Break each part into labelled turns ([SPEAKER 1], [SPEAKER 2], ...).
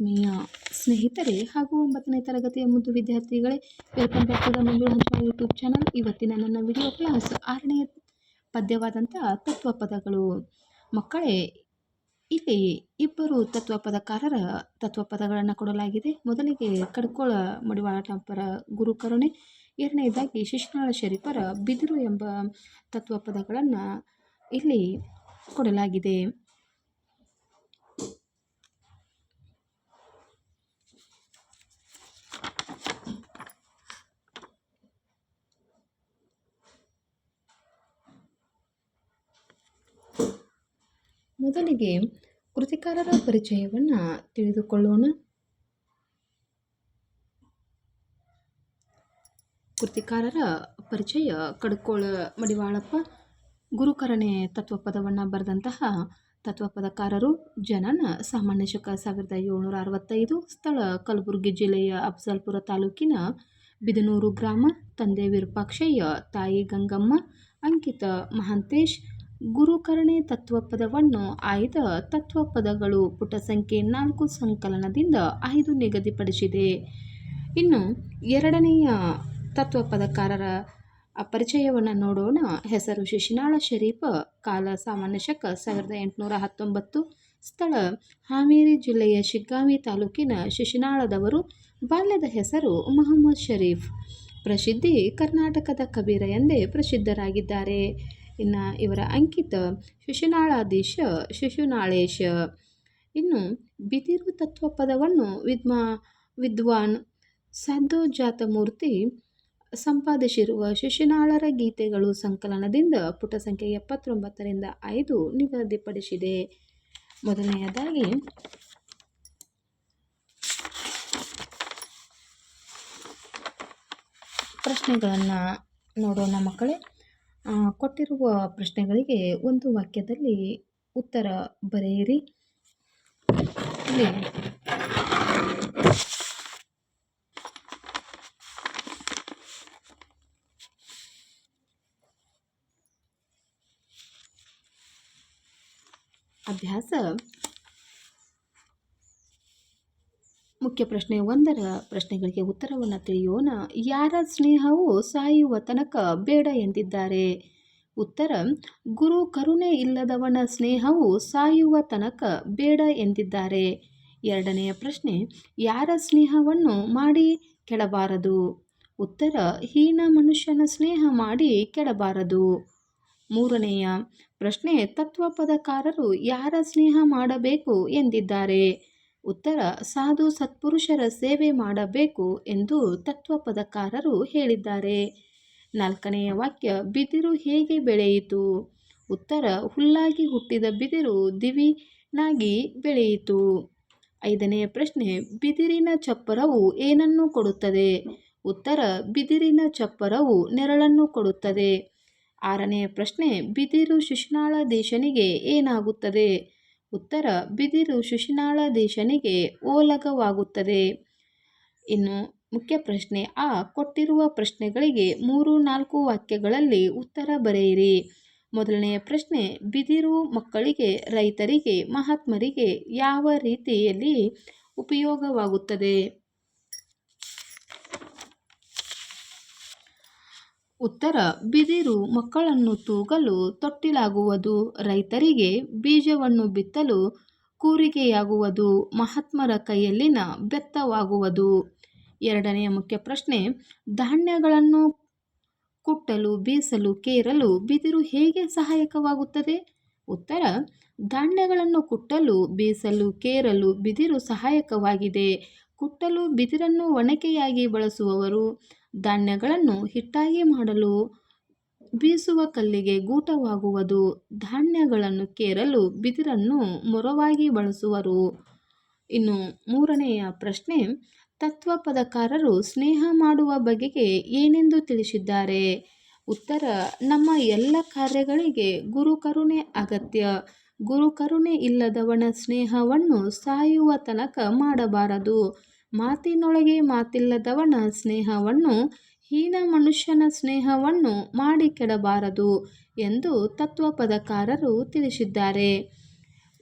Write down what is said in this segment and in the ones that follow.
[SPEAKER 1] ಆತ್ಮೀಯ ಸ್ನೇಹಿತರೆ ಹಾಗೂ ಒಂಬತ್ತನೇ ತರಗತಿಯ ಮುದ್ದು ವಿದ್ಯಾರ್ಥಿಗಳೇ welcome back to the Manju Hancha YouTube channel ಇವತ್ತಿನ ನನ್ನ ವಿಡಿಯೋ ಕ್ಲಾಸ್ ಆರನೇ ಪದ್ಯವಾದಂಥ ತತ್ವಪದಗಳು. ಮಕ್ಕಳೇ, ಇಲ್ಲಿ ಇಬ್ಬರು ತತ್ವ ಪದಗಳನ್ನು ಕೊಡಲಾಗಿದೆ. ಮೊದಲಿಗೆ ಕಡ್ಕೋಳ ಮಡಿವಾಳ ಟಂಪರ ಗುರುಕರುಣೆ, ಎರಡನೇದಾಗಿ ಶಿಶುನಾಳ ಶರೀಫರ ಬಿದಿರು ಎಂಬ ತತ್ವ ಪದಗಳನ್ನು ಇಲ್ಲಿ ಕೊಡಲಾಗಿದೆ. ಮೊದಲಿಗೆ ಕೃತಿಕಾರರ ಪರಿಚಯವನ್ನು ತಿಳಿದುಕೊಳ್ಳೋಣ. ಕೃತಿಕಾರರ ಪರಿಚಯ ಕಡ್ಕೋಳ ಮಡಿವಾಳಪ್ಪ, ಗುರುಕರಣೆ ತತ್ವಪದವನ್ನು ಬರೆದಂತಹ ತತ್ವಪದಕಾರರು ಜನನ ಸಾಮಾನ್ಯ ಶಕ ಸಾವಿರದ ಏಳ್ನೂರ ಅರವತ್ತೈದು, ಸ್ಥಳ ಕಲಬುರಗಿ ಜಿಲ್ಲೆಯ ಅಫ್ಜಲ್ಪುರ ತಾಲೂಕಿನ ಬಿದನೂರು ಗ್ರಾಮ, ತಂದೆ ವಿರೂಪಾಕ್ಷಯ್ಯ, ತಾಯಿ ಗಂಗಮ್ಮ, ಅಂಕಿತ ಮಹಾಂತೇಶ್ ಗುರುಕರಣೆ ತತ್ವಪದವನ್ನು ಆಯ್ದ ತತ್ವಪದಗಳು ಪುಟ ಸಂಖ್ಯೆ ನಾಲ್ಕು ಸಂಕಲನದಿಂದ ಐದು ನಿಗದಿಪಡಿಸಿದೆ. ಇನ್ನು ಎರಡನೆಯ ತತ್ವಪದಕಾರರ ಪರಿಚಯವನ್ನು ನೋಡೋಣ. ಹೆಸರು ಶಿಶಿನಾಳ ಶರೀಫ, ಕಾಲ ಸಾಮಾನ್ಯ ಶಕ ಸಾವಿರದ ಎಂಟುನೂರ ಹತ್ತೊಂಬತ್ತು, ಸ್ಥಳ ಹಾವೇರಿ ಜಿಲ್ಲೆಯ ಶಿಗ್ಗಾವಿ ತಾಲೂಕಿನ ಶಿಶಿನಾಳದವರು. ಬಾಲ್ಯದ ಹೆಸರು ಮೊಹಮ್ಮದ್ ಶರೀಫ್. ಪ್ರಸಿದ್ಧಿ ಕರ್ನಾಟಕದ ಕಬೀರ ಎಂದೇ ಪ್ರಸಿದ್ಧರಾಗಿದ್ದಾರೆ. ಇನ್ನು ಇವರ ಅಂಕಿತ ಶಿಶುನಾಳಾದೀಶ ಶಿಶುನಾಳೇಶ. ಇನ್ನು ಬಿದಿರು ತತ್ವ ಪದವನ್ನು ವಿದ್ಮಾ ವಿದ್ವಾನ್ ಸಾಧೋಜಾತಮೂರ್ತಿ ಸಂಪಾದಿಸಿರುವ ಶಿಶುನಾಳರ ಗೀತೆಗಳು ಸಂಕಲನದಿಂದ ಪುಟ ಸಂಖ್ಯೆ ಎಪ್ಪತ್ತೊಂಬತ್ತರಿಂದ ಐದು ನಿಗದಿಪಡಿಸಿದೆ. ಮೊದಲನೆಯದಾಗಿ ಪ್ರಶ್ನೆಗಳನ್ನು ನೋಡೋಣ ಮಕ್ಕಳೇ. ಕೊಟ್ಟಿರುವ ಪ್ರಶ್ನೆಗಳಿಗೆ ಒಂದು ವಾಕ್ಯದಲ್ಲಿ ಉತ್ತರ ಬರೆಯಿರಿ. ಅಭ್ಯಾಸ. ಮುಖ್ಯ ಪ್ರಶ್ನೆ ಒಂದರ ಪ್ರಶ್ನೆಗಳಿಗೆ ಉತ್ತರವನ್ನು ತಿಳಿಯೋಣ. ಯಾರ ಸ್ನೇಹವು ಸಾಯುವ ತನಕ ಬೇಡ ಎಂದಿದ್ದಾರೆ? ಉತ್ತರ, ಗುರು ಕರುಣೆ ಇಲ್ಲದವನ ಸ್ನೇಹವು ಸಾಯುವ ತನಕ ಬೇಡ ಎಂದಿದ್ದಾರೆ. ಎರಡನೆಯ ಪ್ರಶ್ನೆ, ಯಾರ ಸ್ನೇಹವನ್ನು ಮಾಡಿ ಕೆಡಬಾರದು? ಉತ್ತರ, ಹೀನ ಮನುಷ್ಯನ ಸ್ನೇಹ ಮಾಡಿ ಕೆಡಬಾರದು. ಮೂರನೆಯ ಪ್ರಶ್ನೆ, ತತ್ವಪದಕಾರರು ಯಾರ ಸ್ನೇಹ ಮಾಡಬೇಕು ಎಂದಿದ್ದಾರೆ? ಉತ್ತರ, ಸಾಧು ಸತ್ಪುರುಷರ ಸೇವೆ ಮಾಡಬೇಕು ಎಂದು ತತ್ವಪದಕಾರರು ಹೇಳಿದ್ದಾರೆ. ನಾಲ್ಕನೆಯ ವಾಕ್ಯ, ಬಿದಿರು ಹೇಗೆ ಬೆಳೆಯಿತು? ಉತ್ತರ, ಹುಲ್ಲಾಗಿ ಹುಟ್ಟಿದ ಬಿದಿರು ದಿವಿನಾಗಿ ಬೆಳೆಯಿತು. ಐದನೆಯ ಪ್ರಶ್ನೆ, ಬಿದಿರಿನ ಚಪ್ಪರವು ಏನನ್ನು ಕೊಡುತ್ತದೆ? ಉತ್ತರ, ಬಿದಿರಿನ ಚಪ್ಪರವು ನೆರಳನ್ನು ಕೊಡುತ್ತದೆ. ಆರನೆಯ ಪ್ರಶ್ನೆ, ಬಿದಿರು ಶಿಶುನಾಳಾಧೀಶನಿಗೆ ಏನಾಗುತ್ತದೆ? ಉತ್ತರ, ಬಿದಿರು ದೇಶನಿಗೆ ಓಲಗವಾಗುತ್ತದೆ. ಇನ್ನು ಮುಖ್ಯ ಪ್ರಶ್ನೆ ಆ, ಕೊಟ್ಟಿರುವ ಪ್ರಶ್ನೆಗಳಿಗೆ ಮೂರು ನಾಲ್ಕು ವಾಕ್ಯಗಳಲ್ಲಿ ಉತ್ತರ ಬರೆಯಿರಿ. ಮೊದಲನೆಯ ಪ್ರಶ್ನೆ, ಬಿದಿರು ಮಕ್ಕಳಿಗೆ, ರೈತರಿಗೆ, ಮಹಾತ್ಮರಿಗೆ ಯಾವ ರೀತಿಯಲ್ಲಿ ಉಪಯೋಗವಾಗುತ್ತದೆ? ಉತ್ತರ, ಬಿದಿರು ಮಕ್ಕಳನ್ನು ತೂಗಲು ತೊಟ್ಟಿಲಾಗುವುದು, ರೈತರಿಗೆ ಬೀಜವನ್ನು ಬಿತ್ತಲು ಕೂರಿಗೆಯಾಗುವುದು, ಮಹಾತ್ಮರ ಕೈಯಲ್ಲಿನ ಬೆತ್ತವಾಗುವುದು. ಎರಡನೆಯ ಮುಖ್ಯ ಪ್ರಶ್ನೆ, ಧಾನ್ಯಗಳನ್ನು ಕುಟ್ಟಲು, ಬೀಸಲು, ಕೇರಲು ಬಿದಿರು ಹೇಗೆ ಸಹಾಯಕವಾಗುತ್ತದೆ? ಉತ್ತರ, ಧಾನ್ಯಗಳನ್ನು ಕುಟ್ಟಲು, ಬೀಸಲು, ಕೇರಲು ಬಿದಿರು ಸಹಾಯಕವಾಗಿದೆ. ಕುಟ್ಟಲು ಬಿದಿರನ್ನು ಒಣಕೆಯಾಗಿ ಬಳಸುವವರು ಧಾನ್ಯಗಳನ್ನು ಹಿಟ್ಟಾಗಿ ಮಾಡಲು ಬೀಸುವ ಕಲ್ಲಿಗೆ ಗೂಟವಾಗುವುದು. ಧಾನ್ಯಗಳನ್ನು ಕೇರಲು ಬಿದಿರನ್ನು ಮೊರವಾಗಿ ಬಳಸುವರು. ಇನ್ನು ಮೂರನೆಯ ಪ್ರಶ್ನೆ, ತತ್ವಪದಕಾರರು ಸ್ನೇಹ ಮಾಡುವ ಬಗೆಗೆ ಏನೆಂದು ತಿಳಿಸಿದ್ದಾರೆ? ಉತ್ತರ, ನಮ್ಮ ಎಲ್ಲ ಕಾರ್ಯಗಳಿಗೆ ಗುರುಕರುಣೆ ಅಗತ್ಯ. ಗುರುಕರುಣೆ ಇಲ್ಲದವನ ಸ್ನೇಹವನ್ನು ಸಾಯುವ ತನಕ ಮಾಡಬಾರದು. ಮಾತಿನೊಳಗೆ ಮಾತಿಲ್ಲದವನ ಸ್ನೇಹವನ್ನು, ಹೀನ ಮನುಷ್ಯನ ಸ್ನೇಹವನ್ನು ಮಾಡಿ ಕೆಡಬಾರದು ಎಂದು ತತ್ವಪದಕಾರರು ತಿಳಿಸಿದ್ದಾರೆ.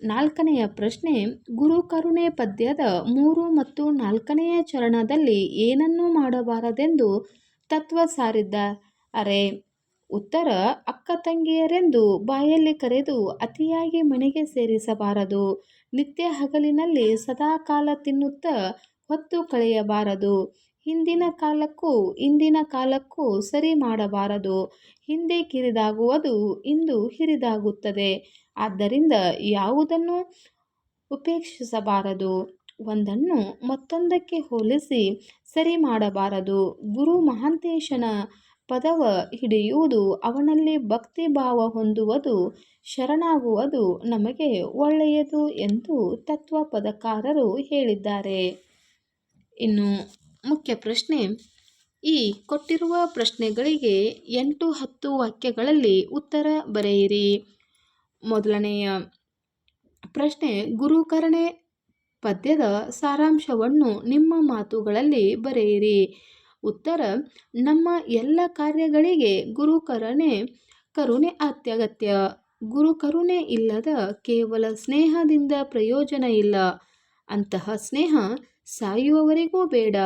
[SPEAKER 1] ನಾಲ್ಕನೆಯ ಪ್ರಶ್ನೆ, ಗುರು ಕರುಣೆ ಪದ್ಯದ ಮೂರು ಮತ್ತು ನಾಲ್ಕನೆಯ ಚರಣದಲ್ಲಿ ಏನನ್ನು ಮಾಡಬಾರದೆಂದು ತತ್ವ ಸಾರಿದ್ದಾರೆ ಉತ್ತರ, ಅಕ್ಕ ತಂಗಿಯರೆಂದು ಬಾಯಲ್ಲಿ ಕರೆದು ಅತಿಯಾಗಿ ಮನೆಗೆ ಸೇರಿಸಬಾರದು. ನಿತ್ಯ ಹಗಲಿನಲ್ಲಿ ಸದಾಕಾಲ ತಿನ್ನುತ್ತಾ ಹೊತ್ತು ಕಳೆಯಬಾರದು. ಹಿಂದಿನ ಕಾಲಕ್ಕೂ ಇಂದಿನ ಕಾಲಕ್ಕೂ ಸರಿ ಮಾಡಬಾರದು. ಹಿಂದೆ ಕಿರಿದಾಗುವುದು ಇಂದು ಹಿರಿದಾಗುತ್ತದೆ. ಆದ್ದರಿಂದ ಯಾವುದನ್ನು ಉಪೇಕ್ಷಿಸಬಾರದು. ಒಂದನ್ನು ಮತ್ತೊಂದಕ್ಕೆ ಹೋಲಿಸಿ ಸರಿ ಮಾಡಬಾರದು. ಗುರು ಮಹಾಂತೇಶನ ಪದವ ಹಿಡಿಯುವುದು ಅವನಲ್ಲಿ ಭಕ್ತಿ ಭಾವ ಹೊಂದುವುದು, ಶರಣಾಗುವುದು ನಮಗೆ ಒಳ್ಳೆಯದು ಎಂದು ತತ್ವ ಪದಕಾರರು ಹೇಳಿದ್ದಾರೆ. ಇನ್ನು ಮುಖ್ಯ ಪ್ರಶ್ನೆ, ಈ ಕೊಟ್ಟಿರುವ ಪ್ರಶ್ನೆಗಳಿಗೆ ಎಂಟು ಹತ್ತು ವಾಕ್ಯಗಳಲ್ಲಿ ಉತ್ತರ ಬರೆಯಿರಿ. ಮೊದಲನೆಯ ಪ್ರಶ್ನೆ, ಗುರುಕರಣೆ ಪದ್ಯದ ಸಾರಾಂಶವನ್ನು ನಿಮ್ಮ ಮಾತುಗಳಲ್ಲಿ ಬರೆಯಿರಿ. ಉತ್ತರ, ನಮ್ಮ ಎಲ್ಲ ಕಾರ್ಯಗಳಿಗೆ ಗುರುಕರಣೆ ಕರುಣೆ ಅತ್ಯಗತ್ಯ. ಗುರುಕರುಣೆ ಇಲ್ಲದ ಕೇವಲ ಸ್ನೇಹದಿಂದ ಪ್ರಯೋಜನ ಇಲ್ಲ. ಅಂತಹ ಸ್ನೇಹ ಸಾಯುವವರೆಗೂ ಬೇಡ.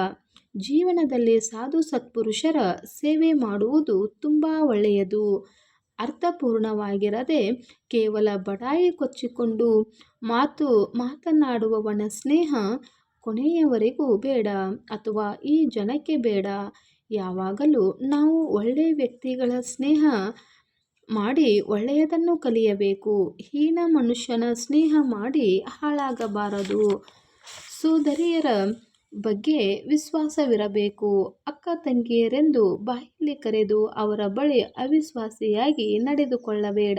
[SPEAKER 1] ಜೀವನದಲ್ಲಿ ಸಾಧು ಸತ್ಪುರುಷರ ಸೇವೆ ಮಾಡುವುದು ತುಂಬ ಒಳ್ಳೆಯದು. ಅರ್ಥಪೂರ್ಣವಾಗಿರದೆ ಕೇವಲ ಬಡಾಯಿ ಕೊಚ್ಚಿಕೊಂಡು ಮಾತು ಮಾತನಾಡುವವನ ಸ್ನೇಹ ಕೊನೆಯವರೆಗೂ ಬೇಡ ಅಥವಾ ಈ ಜನಕ್ಕೆ ಬೇಡ. ಯಾವಾಗಲೂ ನಾವು ಒಳ್ಳೆಯ ವ್ಯಕ್ತಿಗಳ ಸ್ನೇಹ ಮಾಡಿ ಒಳ್ಳೆಯದನ್ನು ಕಲಿಯಬೇಕು. ಹೀನ ಮನುಷ್ಯನ ಸ್ನೇಹ ಮಾಡಿ ಹಾಳಾಗಬಾರದು. ಸೋದರಿಯರ ಬಗ್ಗೆ ವಿಶ್ವಾಸವಿರಬೇಕು, ಅಕ್ಕ ತಂಗಿಯರೆಂದು ಬಾಯಲ್ಲಿ ಕರೆದು ಅವರ ಬಳಿ ಅವಿಶ್ವಾಸಿಯಾಗಿ ನಡೆದುಕೊಳ್ಳಬೇಡ.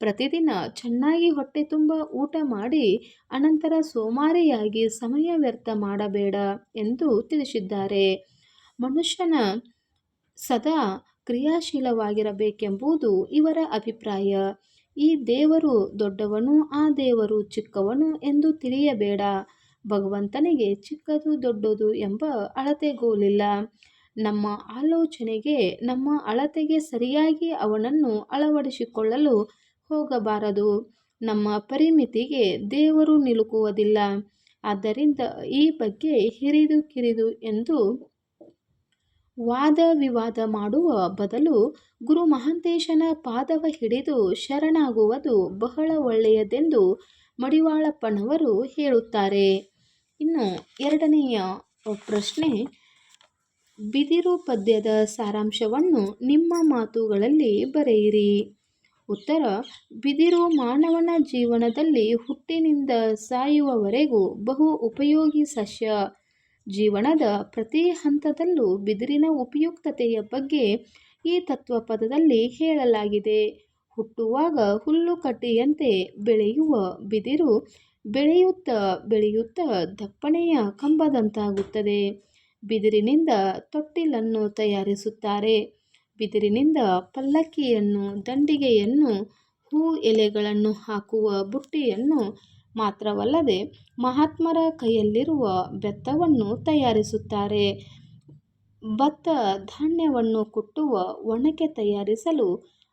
[SPEAKER 1] ಪ್ರತಿದಿನ ಚೆನ್ನಾಗಿ ಹೊಟ್ಟೆ ತುಂಬ ಊಟ ಮಾಡಿ ಅನಂತರ ಸೋಮಾರಿಯಾಗಿ ಸಮಯ ವ್ಯರ್ಥ ಮಾಡಬೇಡ ಎಂದು ತಿಳಿಸಿದ್ದಾರೆ. ಮನುಷ್ಯನ ಸದಾ ಕ್ರಿಯಾಶೀಲವಾಗಿರಬೇಕೆಂಬುದು ಇವರ ಅಭಿಪ್ರಾಯ. ಈ ದೇವರು ದೊಡ್ಡವನು, ಆ ದೇವರು ಚಿಕ್ಕವನು ಎಂದು ತಿಳಿಯಬೇಡ. ಭಗವಂತನಿಗೆ ಚಿಕ್ಕದು ದೊಡ್ಡದು ಎಂಬ ಅಳತೆಗೋಲಿಲ್ಲ. ನಮ್ಮ ಆಲೋಚನೆಗೆ, ನಮ್ಮ ಅಳತೆಗೆ ಸರಿಯಾಗಿ ಅವನನ್ನು ಅಳವಡಿಸಿಕೊಳ್ಳಲು ಹೋಗಬಾರದು. ನಮ್ಮ ಪರಿಮಿತಿಗೆ ದೇವರು ನಿಲುಕುವುದಿಲ್ಲ. ಆದ್ದರಿಂದ ಈ ಬಗ್ಗೆ ಹಿರಿದು ಕಿರಿದು ಎಂದು ವಾದ ವಿವಾದ ಮಾಡುವ ಬದಲು ಗುರು ಮಹಾಂತೇಶನ ಪಾದವ ಹಿಡಿದು ಶರಣಾಗುವುದು ಬಹಳ ಒಳ್ಳೆಯದೆಂದು ಮಡಿವಾಳಪ್ಪನವರು ಹೇಳುತ್ತಾರೆ. ಇನ್ನು ಎರಡನೆಯ ಪ್ರಶ್ನೆ, ಬಿದಿರು ಪದ್ಯದ ಸಾರಾಂಶವನ್ನು ನಿಮ್ಮ ಮಾತುಗಳಲ್ಲಿ ಬರೆಯಿರಿ. ಉತ್ತರ, ಬಿದಿರು ಮಾನವನ ಜೀವನದಲ್ಲಿ ಹುಟ್ಟಿನಿಂದ ಸಾಯುವವರೆಗೂ ಬಹು ಉಪಯೋಗಿ ಸಸ್ಯ. ಜೀವನದ ಪ್ರತಿ ಹಂತದಲ್ಲೂ ಬಿದಿರಿನ ಉಪಯುಕ್ತತೆಯ ಬಗ್ಗೆ ಈ ತತ್ವಪದದಲ್ಲಿ ಹೇಳಲಾಗಿದೆ. ಹುಟ್ಟುವಾಗ ಹುಲ್ಲು ಕಟ್ಟಿಯಂತೆ ಬೆಳೆಯುವ ಬಿದಿರು ಬೆಳೆಯುತ್ತಾ ಬೆಳೆಯುತ್ತಾ ದಪ್ಪನೆಯ ಕಂಬದಂತಾಗುತ್ತದೆ. ಬಿದಿರಿನಿಂದ ತೊಟ್ಟಿಲನ್ನು ತಯಾರಿಸುತ್ತಾರೆ. ಬಿದಿರಿನಿಂದ ಪಲ್ಲಕ್ಕಿಯನ್ನು, ದಂಡಿಗೆಯನ್ನು, ಹೂ ಎಲೆಗಳನ್ನು ಹಾಕುವ ಬುಟ್ಟಿಯನ್ನು ಮಾತ್ರವಲ್ಲದೆ ಮಹಾತ್ಮರ ಕೈಯಲ್ಲಿರುವ ಬೆತ್ತವನ್ನು ತಯಾರಿಸುತ್ತಾರೆ. ಭತ್ತ ಧಾನ್ಯವನ್ನು ಕುಟ್ಟುವ ಒಣಕೆ ತಯಾರಿಸಲು,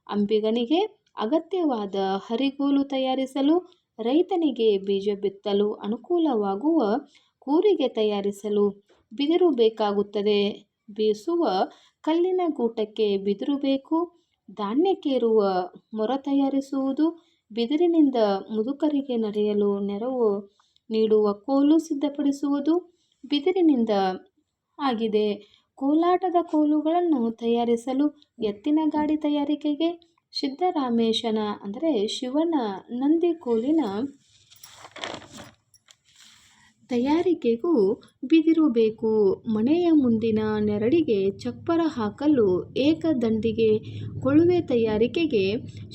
[SPEAKER 1] ಅಂಬಿಗನಿಗೆ ಅಗತ್ಯವಾದ ಹರಿಗೋಲು ತಯಾರಿಸಲು ರೈತನಿಗೆ ಬೀಜ ಬಿತ್ತಲು ಅನುಕೂಲವಾಗುವ ಕೂರಿಗೆ ತಯಾರಿಸಲು ಬಿದಿರು ಬೇಕಾಗುತ್ತದೆ. ಬೀಸುವ ಕಲ್ಲಿನ ಗೂಟಕ್ಕೆ ಬಿದಿರು ಬೇಕು. ಧಾನ್ಯಕ್ಕೇರುವ ಮೊರ ತಯಾರಿಸುವುದು ಬಿದಿರಿನಿಂದ ಮುದುಕರಿಗೆ ನಡೆಯಲು ನೆರವು ನೀಡುವ ಕೋಲು ಸಿದ್ಧಪಡಿಸುವುದು ಬಿದಿರಿನಿಂದ ಆಗಿದೆ. ಕೋಲಾಟದ ಕೋಲುಗಳನ್ನು ತಯಾರಿಸಲು ಎತ್ತಿನ ಗಾಡಿ ತಯಾರಿಕೆಗೆ ಸಿದ್ದರಾಮೇಶನ, ಅಂದರೆ ಶಿವನ ನಂದಿಕೋಲಿನ ತಯಾರಿಕೆಗೂ ಬಿದಿರು ಬೇಕು ಮನೆಯ ಮುಂದಿನ ನೆರಳಿಗೆ ಚಪ್ಪರ ಹಾಕಲು ಏಕದಂಡಿಗೆ ಕೊಳುವೆ ತಯಾರಿಕೆಗೆ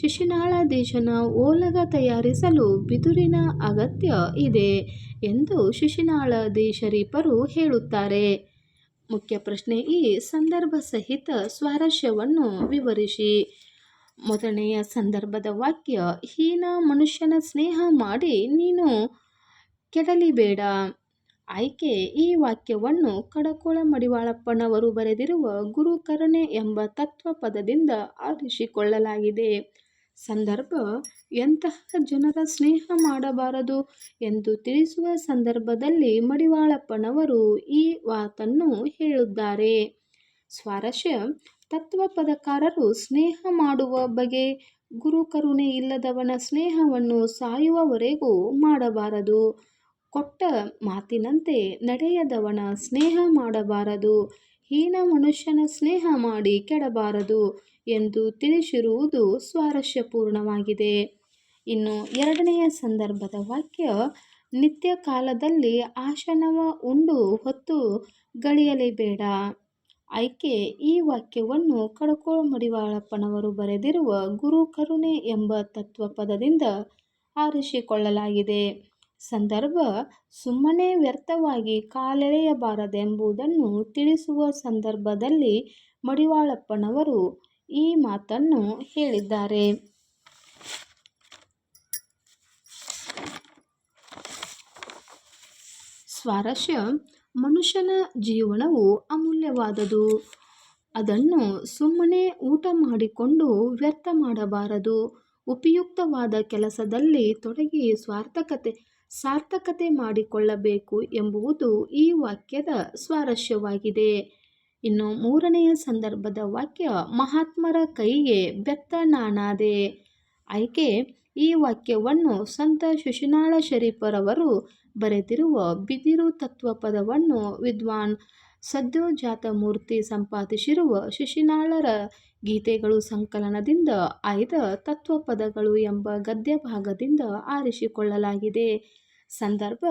[SPEAKER 1] ಶಿಶುನಾಳಾಧೀಶನ ಓಲಗ ತಯಾರಿಸಲು ಬಿದಿರಿನ ಅಗತ್ಯ ಇದೆ ಎಂದು ಶಿಶುನಾಳಾಧೀಶರಿಬ್ಬರು ಹೇಳುತ್ತಾರೆ. ಮುಖ್ಯ ಪ್ರಶ್ನೆ ಈ ಸಂದರ್ಭ ಸಹಿತ ಸ್ವಾರಸ್ಯವನ್ನು ವಿವರಿಸಿ. ಮೊದಲನೆಯ ಸಂದರ್ಭದ ವಾಕ್ಯ, ಹೀನ ಮನುಷ್ಯನ ಸ್ನೇಹ ಮಾಡಿ ನೀನು ಕೆಡಲಿಬೇಡ. ಆಯ್ಕೆ, ಈ ವಾಕ್ಯವನ್ನು ಕಡಕೋಳ ಮಡಿವಾಳಪ್ಪನವರು ಬರೆದಿರುವ ಗುರುಕರುಣೆ ಎಂಬ ತತ್ವ ಪದದಿಂದ ಆರಿಸಿಕೊಳ್ಳಲಾಗಿದೆ. ಸಂದರ್ಭ, ಎಂತಹ ಜನರ ಸ್ನೇಹ ಮಾಡಬಾರದು ಎಂದು ತಿಳಿಸುವ ಸಂದರ್ಭದಲ್ಲಿ ಮಡಿವಾಳಪ್ಪನವರು ಈ ಮಾತನ್ನು ಹೇಳುತ್ತಾರೆ. ಸ್ವಾರಸ್ಯ ತತ್ವಪದಕಾರರು ಸ್ನೇಹ ಮಾಡುವ ಬಗೆ ಗುರುಕರುಣೆ ಇಲ್ಲದವನ ಸ್ನೇಹವನ್ನು ಸಾಯುವವರೆಗೂ ಮಾಡಬಾರದು. ಕೊಟ್ಟ ಮಾತಿನಂತೆ ನಡೆಯದವನ ಸ್ನೇಹ ಮಾಡಬಾರದು. ಹೀನ ಮನುಷ್ಯನ ಸ್ನೇಹ ಮಾಡಿ ಕೆಡಬಾರದು ಎಂದು ತಿಳಿಸಿರುವುದು ಸ್ವಾರಸ್ಯಪೂರ್ಣವಾಗಿದೆ. ಇನ್ನು ಎರಡನೆಯ ಸಂದರ್ಭದ ವಾಕ್ಯ ನಿತ್ಯ ಕಾಲದಲ್ಲಿ ಆಶನವ ಉಂಡು ಹೊತ್ತು ಗಳಿಯಲೇಬೇಡ ಆಯ್ಕೆ ಈ ವಾಕ್ಯವನ್ನು ಕಡಕೋಳ ಮಡಿವಾಳಪ್ಪನವರು ಬರೆದಿರುವ ಗುರು ಕರುಣೆ ಎಂಬ ತತ್ವಪದದಿಂದ ಆರಿಸಿಕೊಳ್ಳಲಾಗಿದೆ. ಸಂದರ್ಭ, ಸುಮ್ಮನೆ ವ್ಯರ್ಥವಾಗಿ ಕಾಲೆಳೆಯಬಾರದೆಂಬುದನ್ನು ತಿಳಿಸುವ ಸಂದರ್ಭದಲ್ಲಿ ಮಡಿವಾಳಪ್ಪನವರು ಈ ಮಾತನ್ನು ಹೇಳಿದ್ದಾರೆ. ಸ್ವಾರಸ್ಯ ಮನುಷ್ಯನ ಜೀವನವು ಅಮೂಲ್ಯವಾದದು. ಅದನ್ನು ಸುಮ್ಮನೆ ಊಟ ಮಾಡಿಕೊಂಡು ವ್ಯರ್ಥ ಮಾಡಬಾರದು. ಉಪಯುಕ್ತವಾದ ಕೆಲಸದಲ್ಲಿ ತೊಡಗಿ ಸ್ವಾರ್ಥಕತೆ ಸಾರ್ಥಕತೆ ಮಾಡಿಕೊಳ್ಳಬೇಕು ಎಂಬುವುದು ಈ ವಾಕ್ಯದ ಸ್ವಾರಸ್ಯವಾಗಿದೆ. ಇನ್ನು ಮೂರನೆಯ ಸಂದರ್ಭದ ವಾಕ್ಯ, ಮಹಾತ್ಮರ ಕೈಗೆ ಬೆತ್ತ ನಾನಾದೆ. ಆಯ್ಕೆ, ಈ ವಾಕ್ಯವನ್ನು ಸಂತ ಶಿಶುನಾಳ ಶರೀಫರವರು ಬರೆದಿರುವ ಬಿದಿರು ತತ್ವ ಪದವನ್ನು ವಿದ್ವಾನ್ ಸದ್ಯೋಜಾತ ಮೂರ್ತಿ ಸಂಪಾದಿಸಿರುವ ಶಿಶಿನಾಳರ ಗೀತೆಗಳು ಸಂಕಲನದಿಂದ ಆಯ್ದ ತತ್ವಪದಗಳು ಎಂಬ ಗದ್ಯ ಭಾಗದಿಂದ ಆರಿಸಿಕೊಳ್ಳಲಾಗಿದೆ. ಸಂದರ್ಭ,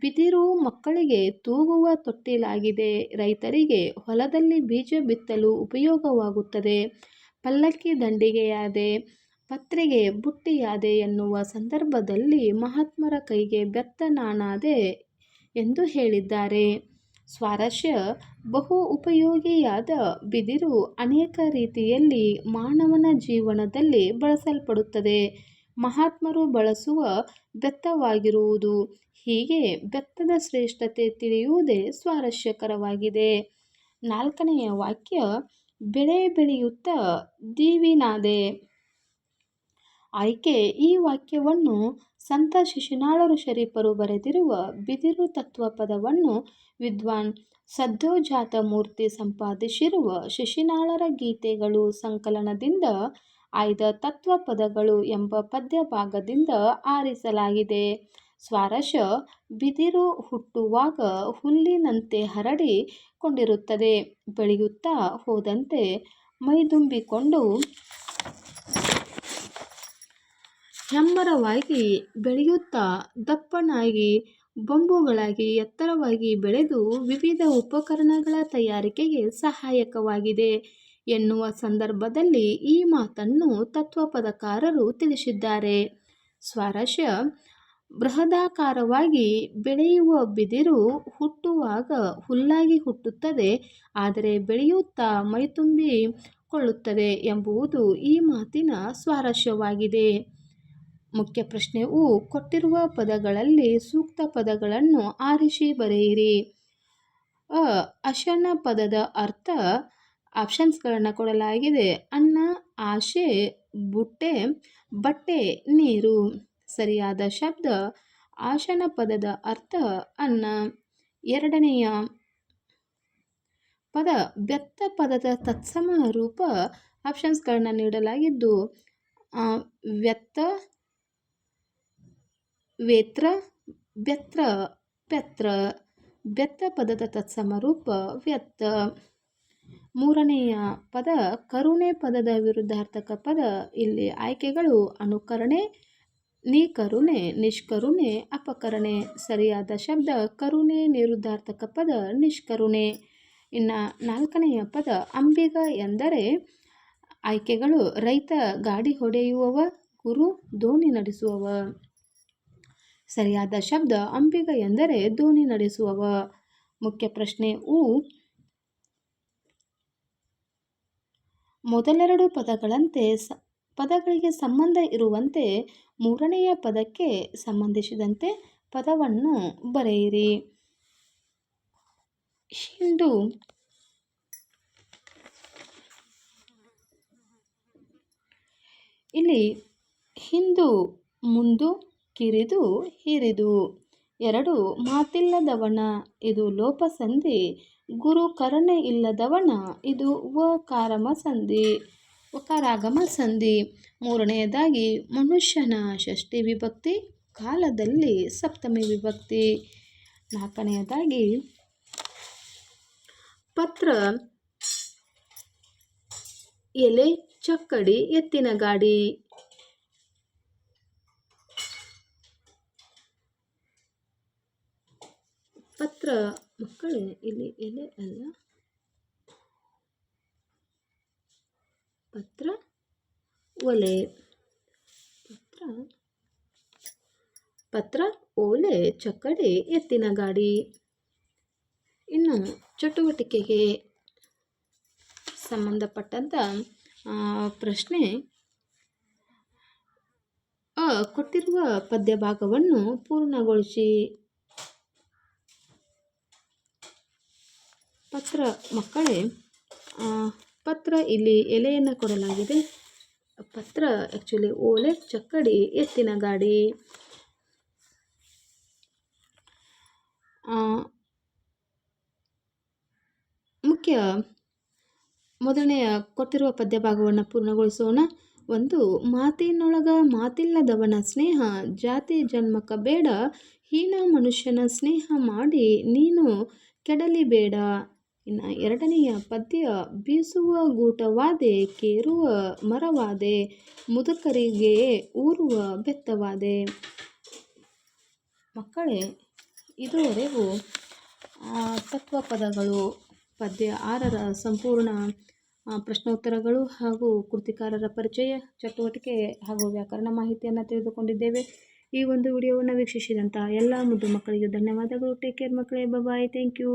[SPEAKER 1] ಬಿದಿರು ಮಕ್ಕಳಿಗೆ ತೂಗುವ ತೊಟ್ಟಿಲಾಗಿದೆ. ರೈತರಿಗೆ ಹೊಲದಲ್ಲಿ ಬೀಜ ಬಿತ್ತಲು ಉಪಯೋಗವಾಗುತ್ತದೆ. ಪಲ್ಲಕ್ಕಿ ದಂಡಿಗೆಯಾದೆ ಪತ್ರೆಗೆ ಬುಟ್ಟಿಯಾದೆ ಎನ್ನುವ ಸಂದರ್ಭದಲ್ಲಿ ಮಹಾತ್ಮರ ಕೈಗೆ ಬೆತ್ತ ನಾನಾದೆ ಎಂದು ಹೇಳಿದ್ದಾರೆ. ಸ್ವಾರಸ್ಯ ಬಹು ಉಪಯೋಗಿಯಾದ ಬಿದಿರು ಅನೇಕ ರೀತಿಯಲ್ಲಿ ಮಾನವನ ಜೀವನದಲ್ಲಿ ಬಳಸಲ್ಪಡುತ್ತದೆ. ಮಹಾತ್ಮರು ಬಳಸುವ ಬೆತ್ತವಾಗಿರುವುದು ಹೀಗೆ ಬೆತ್ತದ ಶ್ರೇಷ್ಠತೆ ತಿಳಿಯುವುದೇ ಸ್ವಾರಸ್ಯಕರವಾಗಿದೆ. ನಾಲ್ಕನೆಯ ವಾಕ್ಯ, ಬೆಳೆ ಬೆಳೆಯುತ್ತಾ ದೀವಿನಾದೆ. ಆಯ್ಕೆ ಈ ವಾಕ್ಯವನ್ನು ಸಂತ ಶಿಶುನಾಳರು ಶರೀಫರು ಬರೆದಿರುವ ಬಿದಿರು ತತ್ವ ಪದವನ್ನು ವಿದ್ವಾನ್ ಸದ್ಯೋಜಾತ ಮೂರ್ತಿ ಸಂಪಾದಿಸಿರುವ ಶಿಶುನಾಳರ ಗೀತೆಗಳು ಸಂಕಲನದಿಂದ ಆಯ್ದ ತತ್ವ ಪದಗಳು ಎಂಬ ಪದ್ಯ ಭಾಗದಿಂದ ಆರಿಸಲಾಗಿದೆ. ಸ್ವಾರಶ ಬಿದಿರು ಹುಟ್ಟುವಾಗ ಹುಲ್ಲಿನಂತೆ ಹರಡಿ ಕೊಂಡಿರುತ್ತದೆ. ಬೆಳೆಯುತ್ತಾ ಹೋದಂತೆ ಮೈದುಂಬಿಕೊಂಡು ಹೆಮ್ಮರವಾಗಿ ಬೆಳೆಯುತ್ತಾ ದಪ್ಪನಾಗಿ, ಬೊಂಬುಗಳಾಗಿ ಎತ್ತರವಾಗಿ ಬೆಳೆದು ವಿವಿಧ ಉಪಕರಣಗಳ ತಯಾರಿಕೆಗೆ ಸಹಾಯಕವಾಗಿದೆ ಎನ್ನುವ ಸಂದರ್ಭದಲ್ಲಿ ಈ ಮಾತನ್ನು ತತ್ವಪದಕಾರರು ತಿಳಿಸಿದ್ದಾರೆ. ಸ್ವಾರಸ್ಯ, ಬೃಹದಾಕಾರವಾಗಿ ಬೆಳೆಯುವ ಬಿದಿರು ಹುಟ್ಟುವಾಗ ಹುಲ್ಲಾಗಿ ಹುಟ್ಟುತ್ತದೆ, ಆದರೆ ಬೆಳೆಯುತ್ತಾ ಮೈತುಂಬಿಕೊಳ್ಳುತ್ತದೆ ಎಂಬುವುದು ಈ ಮಾತಿನ ಸ್ವಾರಸ್ಯವಾಗಿದೆ. ಮುಖ್ಯ ಪ್ರಶ್ನೆಯು ಕೊಟ್ಟಿರುವ ಪದಗಳಲ್ಲಿ ಸೂಕ್ತ ಪದಗಳನ್ನು ಆರಿಸಿ ಬರೆಯಿರಿ. ಅ, ಅಶನ ಪದದ ಅರ್ಥ ಆಪ್ಷನ್ಸ್ಗಳನ್ನು ಕೊಡಲಾಗಿದೆ. ಅನ್ನ, ಆಶೆ, ಬುಟ್ಟೆ, ಬಟ್ಟೆ, ನೀರು. ಸರಿಯಾದ ಶಬ್ದ ಆಶನ ಪದದ ಅರ್ಥ ಅನ್ನ. ಎರಡನೆಯ ಪದ ಬೆತ್ತ ಪದದ ತತ್ಸಮ ರೂಪ ಆಪ್ಷನ್ಸ್ಗಳನ್ನ ನೀಡಲಾಗಿದ್ದು ವ್ಯತ್ತ ವೇತ್ರ, ವ್ಯತ್ರ ಪ್ಯತ್ರ ಬೆತ್ತ ಪದದ ತತ್ಸಮ ರೂಪ ವ್ಯತ್ತ ಮೂರನೆಯ ಪದ, ಕರುಣೆ ಪದದ ವಿರುದ್ಧಾರ್ಥಕ ಪದ. ಇಲ್ಲಿ ಆಯ್ಕೆಗಳು ಅನುಕರಣೆ, ನೀಕರುಣೆ, ನಿಷ್ಕರುಣೆ, ಅಪಕರಣೆ. ಸರಿಯಾದ ಶಬ್ದ, ಕರುಣೆ, ನಿರುದ್ಧಾರ್ಥಕ ಪದ, ನಿಷ್ಕರುಣೆ. ಇನ್ನು ನಾಲ್ಕನೆಯ ಪದ, ಅಂಬಿಗ ಎಂದರೆ ಆಯ್ಕೆಗಳು ರೈತ, ಗಾಡಿ ಹೊಡೆಯುವವ, ಗುರು, ದೋಣಿ ನಡೆಸುವವ. ಸರಿಯಾದ ಶಬ್ದ ಅಂಬಿಗ ಎಂದರೆ ದೋಣಿ ನಡೆಸುವವ. ಮುಖ್ಯ ಪ್ರಶ್ನೆ ಉ ಮೊದಲೆರಡು ಪದಗಳಂತೆ ಸ, ಪದಗಳಿಗೆ ಸಂಬಂಧ ಇರುವಂತೆ ಮೂರನೆಯ ಪದಕ್ಕೆ ಸಂಬಂಧಿಸಿದಂತೆ ಪದವನ್ನು ಬರೆಯಿರಿ. ಹಿಂಡು ಇಲ್ಲಿ ಹಿಂದು, ಮುಂದು ಕಿರಿದು ಹಿರಿದು. ಎರಡು, ಮಾತಿಲ್ಲದವಣ, ಇದು ಲೋಪಸಂಧಿ. ಗುರು ಕರುಣೆ ಇಲ್ಲದವನ ಇದು ವಕಾರಮ ಸಂಧಿ. ವಕಾರಾಗಮ ಸಂಧಿ. ಮೂರನೆಯದಾಗಿ, ಮನುಷ್ಯನ ಷಷ್ಠಿ ವಿಭಕ್ತಿ, ಕಾಲದಲ್ಲಿ ಸಪ್ತಮಿ ವಿಭಕ್ತಿ. ನಾಲ್ಕನೆಯದಾಗಿ, ಪತ್ರ, ಎಲೆ, ಚಕ್ಕಡಿ, ಎತ್ತಿನ ಗಾಡಿ. ಪತ್ರ ಮಕ್ಕಳೇ, ಇಲ್ಲಿ ಎಲೆ ಅಲ್ಲ. ಪತ್ರ, ಒಲೆ. ಪತ್ರ ಪತ್ರ ಓಲೆ ಚಕ್ಕಡಿ, ಎತ್ತಿನ ಗಾಡಿ. ಇನ್ನು ಚಟುವಟಿಕೆಗೆ ಸಂಬಂಧಪಟ್ಟಂಥ ಪ್ರಶ್ನೆ. ಕೊಟ್ಟಿರುವ ಪದ್ಯ ಭಾಗವನ್ನು ಪೂರ್ಣಗೊಳಿಸಿ. ಪತ್ರ, ಮಕ್ಕಳೇ ಪತ್ರ ಇಲ್ಲಿ ಎಲೆಯನ್ನು ಕೊಡಲಾಗಿದೆ. ಪತ್ರ ಆ್ಯಕ್ಚುಲಿ ಓಲೆ, ಚಕ್ಕಡಿ, ಎತ್ತಿನ ಗಾಡಿ. ಮುಖ್ಯ ಮೊದಲನೆಯ ಕೊಟ್ಟಿರುವ ಪದ್ಯ ಭಾಗವನ್ನು ಪೂರ್ಣಗೊಳಿಸೋಣ. ಒಂದು, ಮಾತಿನೊಳಗ ಮಾತಿಲ್ಲದವನ ಸ್ನೇಹ, ಜಾತಿ ಜನ್ಮಕ ಬೇಡ, ಹೀನ ಮನುಷ್ಯನ ಸ್ನೇಹ ಮಾಡಿ ನೀನು ಕೆಡಲಿಬೇಡ ಇನ್ನು ಎರಡನೆಯ ಪದ್ಯ, ಬೀಸುವ ಗೂಟವಾದೆ, ಕೇರುವ ಮರವಾದೆ, ಮುದುಕರಿಗೆ ಊರುವ ಬೆತ್ತವಾದೆ. ಮಕ್ಕಳೇ, ಇದುವರೆಗೂ ತತ್ವ ಪದಗಳು ಪದ್ಯ ಆರರ ಸಂಪೂರ್ಣ ಪ್ರಶ್ನೋತ್ತರಗಳು ಹಾಗೂ ಕೃತಿಕಾರರ ಪರಿಚಯ, ಚಟುವಟಿಕೆ ಹಾಗೂ ವ್ಯಾಕರಣ ಮಾಹಿತಿಯನ್ನು ತಿಳಿದುಕೊಂಡಿದ್ದೇವೆ. ಈ ಒಂದು ವಿಡಿಯೋವನ್ನು ವೀಕ್ಷಿಸಿದಂಥ ಎಲ್ಲ ಮುದ್ದು ಮಕ್ಕಳಿಗೆ ಧನ್ಯವಾದಗಳು. ಟೇಕ್ ಕೇರ್ ಮಕ್ಕಳೇ. Bye thank you